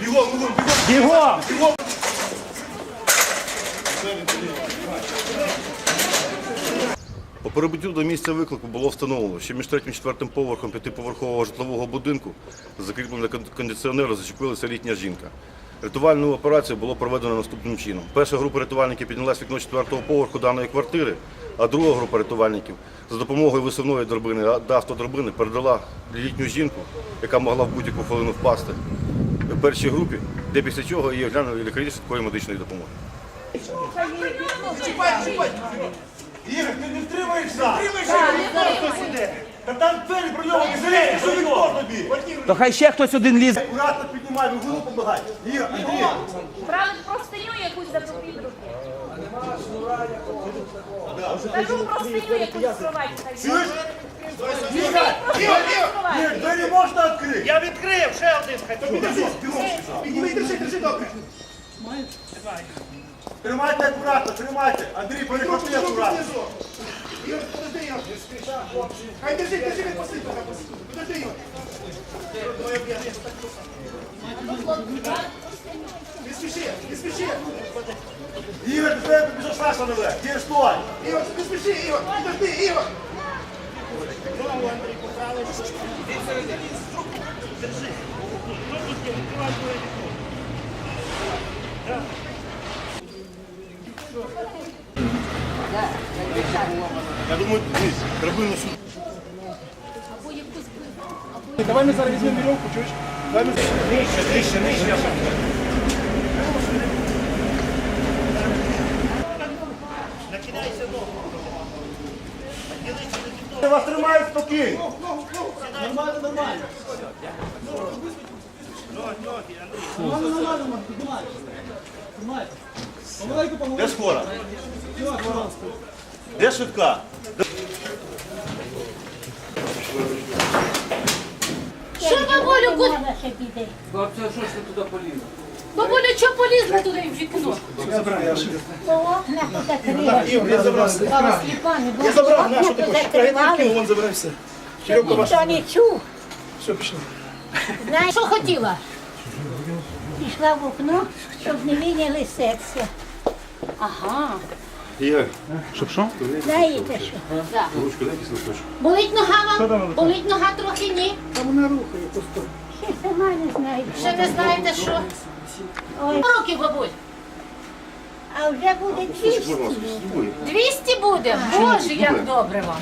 Бігом, бігом, бігом! По прибуттю до місця виклику було встановлено, що між третім і четвертим поверхом п'ятиповерхового житлового будинку з закріпленого кондиціонера зачепилася літня жінка. Рятувальну операцію було проведено наступним чином. Перша група рятувальників піднялась вікно четвертого поверху даної квартири, а друга група рятувальників за допомогою висувної драбини а- до автодрабини передала літню жінку, яка могла в будь-яку хвилину впасти, в першій групі, де після чого її оглянули лікарі швидкої медичної допомоги. Ігор, ти не втримаєшся! Втримаєшся! Та там двері пройоми, залізь, що вікно тобі! То хай ще хтось один лізе. Акуратно піднімай, вигону помагай! Ігор, Андрій! Брали простиню якусь за під руки. Кажу простиню якусь скривайте. хай. Чуєш? Ігор, двері можна відкрити? Я відкрив ще один хай. Підержись, бігом! Підніми, держи, держи добре! Тримайте акуратно, тримайте! Андрій, перехопи акуратно! Подожди, Ігор. Хай держи, держи, не посипай. Подожди, Ігор. Не спіши, не спіши. Ігор, до тебе біжа Саша! Ігор, стой! Ігор, не спіши, Ігор. Подожди, Ігор. Я думаю, дивись, драбину сюди. Давай ми зараз візьмемо вірьовку, чуєш? Давай ми... Нижче, нижче, нижче. Я вас тримаю спокійно! Нормально, нормально! Де скора? Де швидка? Що бабулю, куди? Бабця, що ж ти туди поліз? Бабулю, що полізла туди в вікно? Я забрав Я забрав нашу таку шпагетинки, вон забирай все. Ніхто не чув. Все, пішло. Знаєш, Що хотіла? пішла в окно, щоб не виняли серце. Ага. Ігор, Знаєте що? ручку дай якийсь. Болить нога вам? Болить нога трохи ні? Ще сама не просто. Ще не знаєте що? Ой, Років, бабуль? а вже буде 200. Будь ласка, з тобою. 200 буде? Боже, як добре вам.